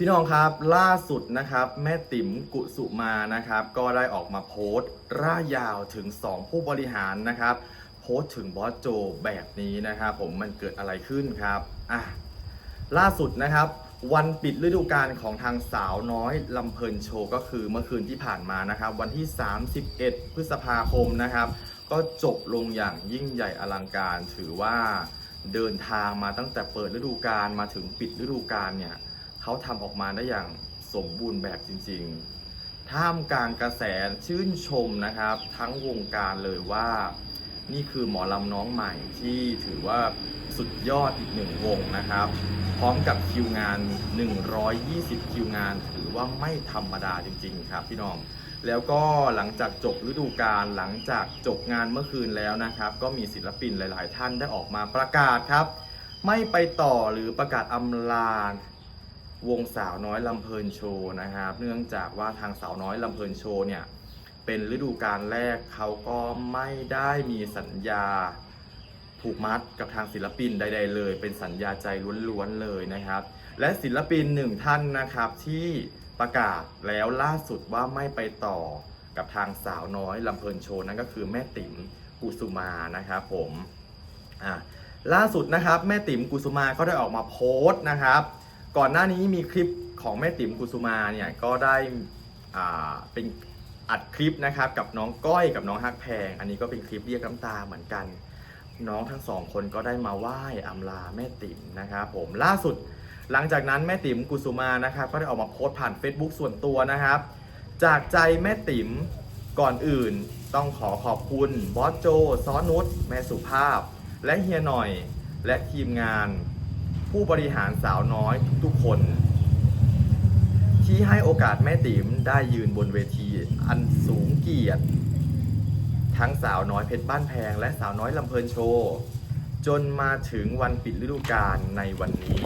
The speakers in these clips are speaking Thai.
พี่น้องครับล่าสุดนะครับ แม่ติ๋มกุสุมานะครับ ก็ได้ออกมาโพสต์ร่ายาวถึง 2 ผู้บริหารนะครับ โพสต์ถึงบอสโจแบบนี้นะครับ ผมมันเกิดอะไรขึ้นครับอะล่าสุดนะครับ วันปิดฤดูกาลของทางสาวน้อยลำเพลินโชว์ก็คือเมื่อคืนที่ผ่านมานะครับ วันที่ 31 พฤษภาคมนะครับ ก็จบลงอย่างยิ่งใหญ่อลังการถือว่าเดินทางมาตั้งแต่เปิดฤดูกาลมาถึงปิดฤดูกาลเนี่ย เขาทำออกมาได้อย่างสมบูรณ์แบบจริง ๆ ท่ามกลางกระแสชื่นชมนะครับ ทั้งวงการเลยว่านี่คือหมอลำน้องใหม่ที่ถือว่าสุดยอดอีกหนึ่งวงนะครับ พร้อมกับคิวงาน 120 คิวงาน ถือว่าไม่ธรรมดาจริง ๆ ครับพี่น้อง แล้วก็หลังจากจบฤดูกาลหลังจากจบงานเมื่อคืนแล้วนะครับ ก็มีศิลปินหลาย ๆ ท่านได้ออกมาประกาศครับ ไม่ไปต่อหรือประกาศอำลา วงสาวน้อยลำเพลินโชว์นะครับ เนื่องจากว่าทางสาวน้อยลำเพลินโชว์เนี่ยเป็นฤดูกาลแรกเขาก็ไม่ได้มีสัญญาผูกมัดกับทางศิลปินใด ๆ เลย เป็นสัญญาใจล้วนๆเลยนะครับ และศิลปินหนึ่งท่านนะครับที่ประกาศแล้วล่าสุดว่าไม่ไปต่อกับทางสาวน้อยลำเพลินโชว์นั่นก็คือแม่ติ๋มกุสุมานะครับผมอะล่าสุดนะครับแม่ติ๋มกุสุมาก็ได้ออกมาโพสต์นะครับ ก่อนหน้านี้มีคลิปของแม่ติ๋มกุสุมาเนี่ยก็ได้อ่าเป็นอัดคลิปนะครับกับน้องก้อยกับน้องฮักแพง อันนี้ก็เป็นคลิปเรียกน้ำตาเหมือนกัน น้องทั้งสองคนก็ได้มาไหว้อำลาแม่ติ๋มนะครับผมล่าสุดหลังจากนั้นแม่ติ๋มกุสุมานะครับก็ได้ออกมาโพสต์ผ่าน Facebook ส่วนตัวนะครับ จากใจแม่ติ๋มก่อนอื่นต้องขอขอบคุณบอสโจซ้อนุชแม่สุภาพ และเฮียหน่อย และทีมงาน ผู้บริหารสาวน้อยทุกคน ที่ให้โอกาสแม่ติ๋มได้ยืนบนเวทีอันสูงเกียรติ ทั้งสาวน้อยเพชรบ้านแพง และสาวน้อยลำเพลินโชว์จนมาถึงวันปิดฤดูกาลในวันนี้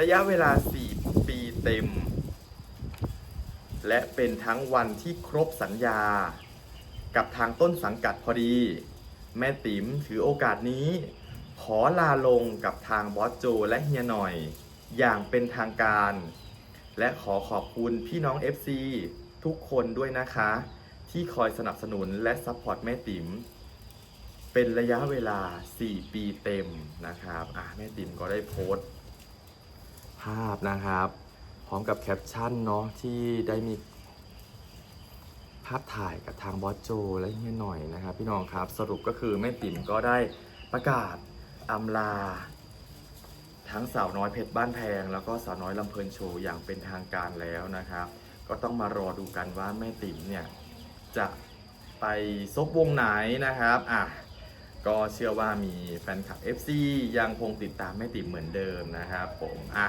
ระยะเวลา 4 ปีเต็ม และเป็นทั้งวันที่ครบสัญญา กับทางต้นสังกัดพอดี แม่ติ๋มถือโอกาสนี้ ขอลาลงกับทางบอสโจและเฮียหน่อย อย่างเป็นทางการ และขอขอบคุณพี่น้อง FC ทุกคนด้วยนะคะ ที่คอยสนับสนุนและซัพพอร์ตแม่ติ๋มเป็นระยะเวลา 4 ปีเต็มนะครับอะแม่ติ๋มก็ได้โพสต์ ภาพนะครับ พร้อมกับแคปชั่นเนาะที่ได้มีภาพถ่ายกับทางบอสโจและเฮียหน่อยนะครับ พี่น้องครับสรุปก็คือแม่ติ๋มก็ได้ประกาศ อำลา ทั้งสาวน้อยเพชรบ้านแพง แล้วก็สาวน้อยลำเพลินโชว์อย่างเป็นทางการแล้วนะครับ ก็ต้องมารอดูกันว่าแม่ติ๋มเนี่ยจะไปซบวงไหนนะครับอะก็เชื่อว่ามีแฟนคลับ FC ยังคงติดตามแม่ติ๋มเหมือนเดิมนะครับผมอะ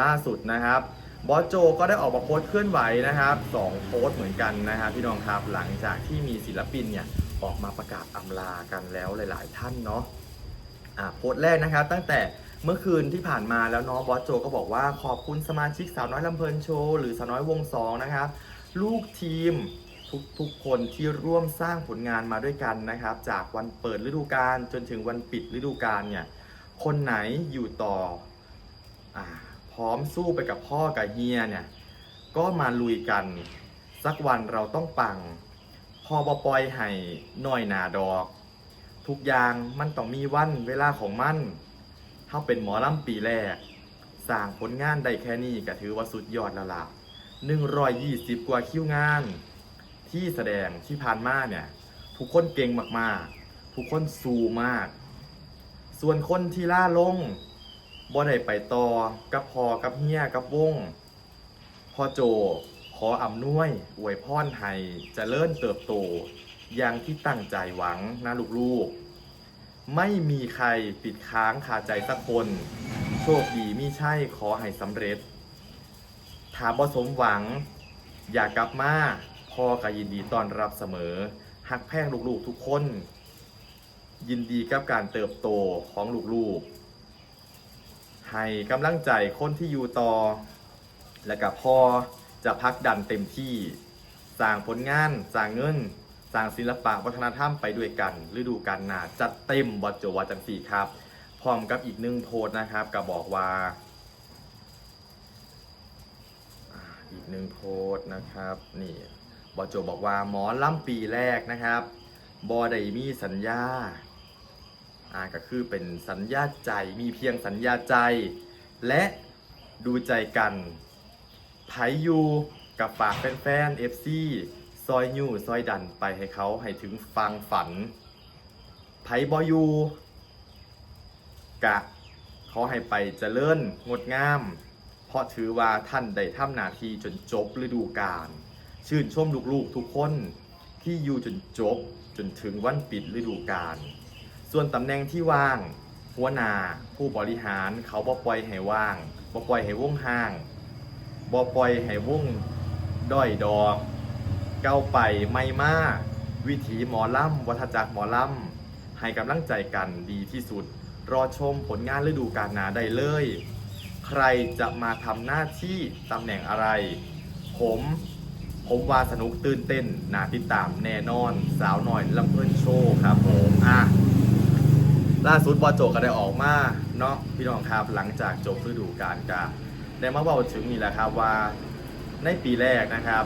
ล่าสุดนะครับบอสโจก็ได้ออกมาโพสต์เคลื่อนไหวนะครับสองโพสต์เหมือนกันนะครับพี่น้องครับหลังจากที่มีศิลปินเนี่ยออกมาประกาศอำลากันแล้วหลาย ๆ ท่านเนาะ อ่าโพสต์แรกนะครับ ตั้งแต่เมื่อคืนที่ผ่านมาแล้วน้องบอสโจก็บอกว่าขอบคุณสมาชิกสาวน้อยลำเพลินโชว์หรือสาวน้อยวงสองนะครับลูกทีมทุกทุกๆคนที่ร่วมสร้างผลงานมาด้วยกันนะครับ จากวันเปิดฤดูกาลจนถึงวันปิดฤดูกาลเนี่ยคนไหนอยู่ต่ออพร้อมสู้ไปกับพ่อกับเฮียเนี่ยก็มาลุยกัน สักวันเราต้องปังพอบอปอยให้หน่อยนาดอก ทุกอย่างมันต้องมีวันเวลาของมันถ้าเป็นหมอลำปีแรกสร้างผลงานได้แค่นี้ก็ถือว่าสุดยอดแล้วล่ะ120 กว่าคิวงาน ที่แสดงที่ผ่านมาเนี่ยทุกคนเก่งมากๆทุกคนสู้มาก ส่วนคนที่ล่าลงบ่ได้ไปต่อกับพอกับเฮียกับวงพอโจขออำนวยอวยพรให้เจะเลิ่นเติบโต อย่างที่ตั้งใจหวังนะลูกๆ ไม่มีใครปิดค้างคาใจสักคน โชคดีมิใช่ขอให้สำเร็จถ้าบ่สมหวัง อย่ากลับมาพ่อก็ยินดีต้อนรับเสมอ หักแพงลูกๆทุกคน ยินดีกับการเติบโตของลูกๆ ให้กำลังใจคนที่อยู่ต่อ และกับพ่อจะพักดันเต็มที่ สร้างผลงาน สร้างเงิน สร้างศิลปะวัฒนธรรมไปด้วยกันฤดูกาลหน้าจัดเต็มบอดโจวาจังสีครับ พร้อมกับอีกหนึ่งโพสนะครับก็บอกว่า อีกหนึ่งโพสนะครับนี่บอโจบอกว่าหมอล่ำปีแรกนะครับบอได้มีสัญญาอ่าก็คือเป็นสัญญาใจมีเพียงสัญญาใจ และดูใจกันไผยูกับฝากแฟนๆ FC ซ อยยูซอยดันไปให้เขาให้ถึงฟังฝัน ไผบอยูกะขอให้ไปเจริญงดงาม เพราะถือว่าท่านได้ทำหน้าที่จนจบฤดูกาลชื่นชมลูกๆทุกคนที่อยู่จนจบจนถึงวันปิดฤดูกาลส่วนตำแหน่งที่ว่าง หัวหน้าผู้บริหารเขาบ่ปล่อยให้ว่างบ่ปล่อยให้วงห่างบ่ปล่อยให้วงด้อยดอก เก้าไปไม่มาก วิถีหมอล่ำวัฏจักรหมอล่ำให้กำลังใจกันดีที่สุด รอชมผลงานฤดูกาลหนาได้เลย ใครจะมาทำหน้าที่ตำแหน่งอะไร ผม ผมว่าสนุกตื่นเต้นนาติดตามแน่นอน สาวหน่อยลำเพิ่นโชว์ครับผมอะล่าสุดบอโจก็ได้ออกมาเนาะพี่น้องครับหลังจากจบฤดูกาลกาได้มาบอกถึงนี่แหละครับว่าในปีแรกนะครับ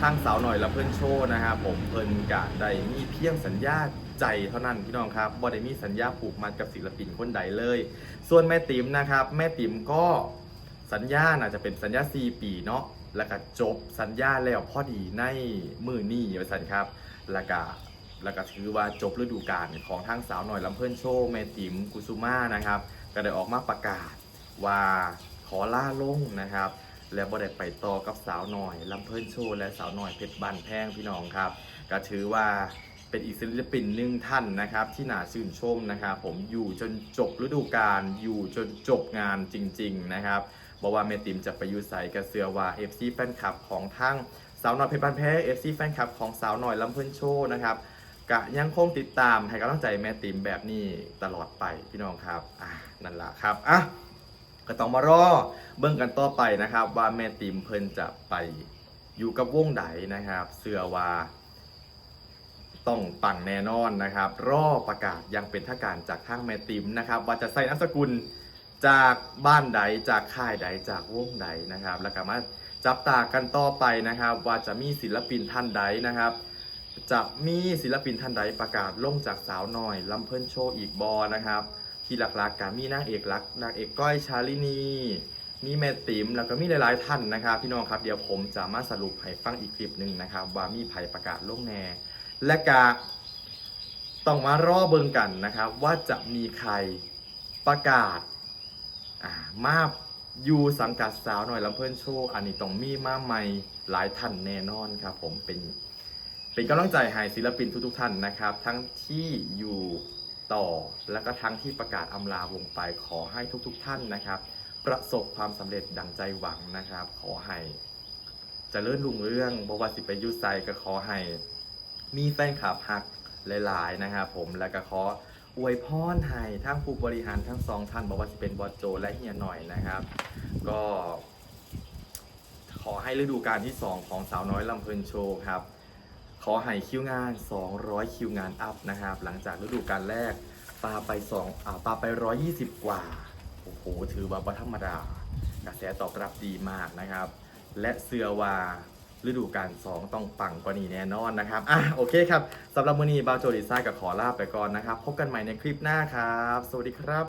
ทางสาวหน่อยและเพื่อนโชว์นะครับผมเพิ่นกะได้มีเพียงสัญญาใจเท่านั้นพี่น้องครับบ่ได้มีสัญญาผูกมัดกับศิลปินคนใดเลย ส่วนแม่ติ๋มนะครับ แม่ติ๋มก็สัญญาน่าจะเป็นสัญญา 4 ปีเนาะแล้วก็จบสัญญาแล้วพอดีในมือนี่ว่าสันครับ แล้วก็แล้วก็ถือว่าจบฤดูกาลของทางสาวหน่อยลำเพิ่นโชว์แม่ติ๋มกุสุมานะครับ ก็ได้ออกมาประกาศว่าขอล่าลงนะครับ และบ่ได้ไปต่อกับสาวหน่อยลำเพิ่นโชว์และสาวหน่อยเพชรบันแพงพี่น้องครับก็ถือว่าเป็นอีกศิลปินหนึ่งท่านนะครับ ที่น่าชื่นชมนะครับ ผมอยู่จนจบฤดูกาลอยู่จนจบงานจริง ๆ นะครับบอกว่าเมติมจะไปอยู่ใส่กระเสือว่า FC แฟนคลับของทั้งสาวหน่อยเพชรบันแพง FC แฟนคลับของสาวหน่อยลำเพิ่นโชว์นะครับกะยังคงติดตามให้กำลังใจแม่ติ๋มแบบนี้ตลอดไปพี่น้องครับอะนั่นละครับอะ ก็ต้องมารอเบิ่งกันต่อไปนะครับ ว่าแม่ติมเพิ่นจะไปอยู่กับวงใดนนะครับ เสือว่าต้องปังแน่นอนนะครับ รอประกาศยังเป็นทางการจากทางแม่ติมนะครับ ว่าจะใส่นามสกุลจากบ้านใดจากค่ายใดจากวงใดนะครับ แล้วก็มาจับตากันต่อไปนะครับ ว่าจะมีศิลปินท่านใดนะครับ จะมีศิลปินท่านใดประกาศลงจากสาวน่อยลำเพิ่นโชว์อีกบอนะครับ ที่หลักๆก็มีนางเอกหลักนางเอกก้อยชาลินีมีแม่ติ๋มแล้วก็มีหลายๆท่านนะครับพี่น้องครับเดี๋ยวผมจะมาสรุปให้ฟังอีกคลิปหนึ่งนะครับ ว่ามีไผประกาศลงแน่และกะต้องมารอเบิงกันนะครับ ว่าจะมีใครประกาศมาอยู่สังกัดสาวหน่อยลำเพิ่นโชว์อันนี้ต้องมีมาใหม่หลายท่านแน่นอนครับผมเป็นเป็นกำลังใจให้ศิลปินทุกๆท่านนะครับ ทั้งที่อยู่ ต่อ และก็ทั้งที่ประกาศอำลาวงไปขอให้ทุกๆท่านนะครับ ประสบความสำเร็จดังใจหวังนะครับ ขอให้จะเลื่อนลุงเรื่องบวาสิไปยุไซก็ขอให้มีแฟนคลับหักหลายๆนะครับผมและก็ขออวยพรให้ทั้งผู้บริหารทั้งสองท่านบอกว่าสิเป็นบอสโจและเฮียหน่อยนะครับ ก็ขอให้ฤดูกาลที่ 2 ของสาวน้อยลำเพลินโชว์ครับ ขอให้คิวงาน 200 คิวงานอัพนะครับ หลังจากฤดูกาลแรกปาไป2อ่าปาไป 120 กว่า โอ้โห ถือว่าบ่ธรรมดา กระแสตอบรับดีมากนะครับ และเสือว่าฤดูกาล2ต้องปังกว่านี้แน่นอนนะครับ อะ โอเคครับ สำหรับมือนี้บาวโจลิซ่ากับขอลาไปก่อนนะครับ พบกันใหม่ในคลิปหน้าครับ สวัสดีครับ